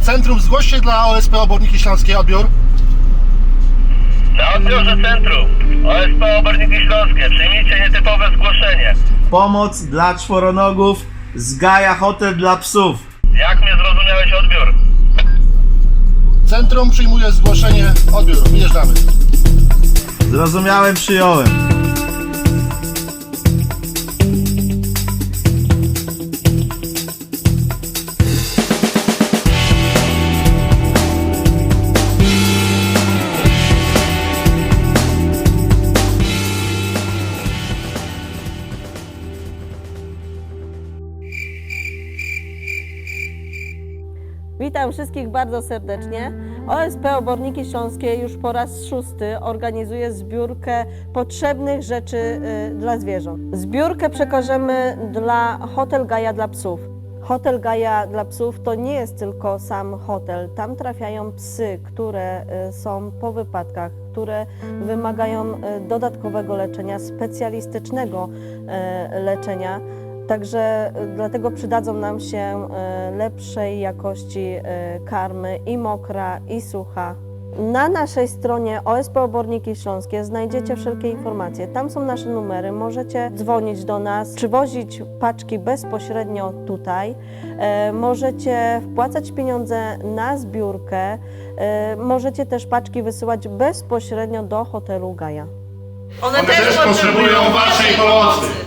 Centrum, zgłoś się dla OSP Oborniki Śląskie, odbiór. Na odbiorze centrum. OSP Oborniki Śląskie. Przyjmijcie nietypowe zgłoszenie. Pomoc dla czworonogów z Gaja Hotel dla psów. Jak mnie zrozumiałeś odbiór? Centrum przyjmuje zgłoszenie, odbiór. Wyjeżdżamy. Zrozumiałem, przyjąłem. Witam wszystkich bardzo serdecznie. OSP Oborniki Śląskie już po raz szósty organizuje zbiórkę potrzebnych rzeczy y, dla zwierząt. Zbiórkę przekażemy dla Hotel Gaja dla psów. Hotel Gaja dla psów to nie jest tylko sam hotel. Tam trafiają psy, które y, są po wypadkach, które wymagają y, dodatkowego leczenia, specjalistycznego leczenia. Także y, dlatego przydadzą nam się y, lepszej jakości y, karmy i mokra, i sucha. Na naszej stronie OSP Oborniki Śląskie znajdziecie wszelkie informacje. Tam są nasze numery. Możecie dzwonić do nas, przywozić paczki bezpośrednio tutaj. Możecie wpłacać pieniądze na zbiórkę. Możecie też paczki wysyłać bezpośrednio do hotelu Gaja. One, też potrzebują Waszej pomocy.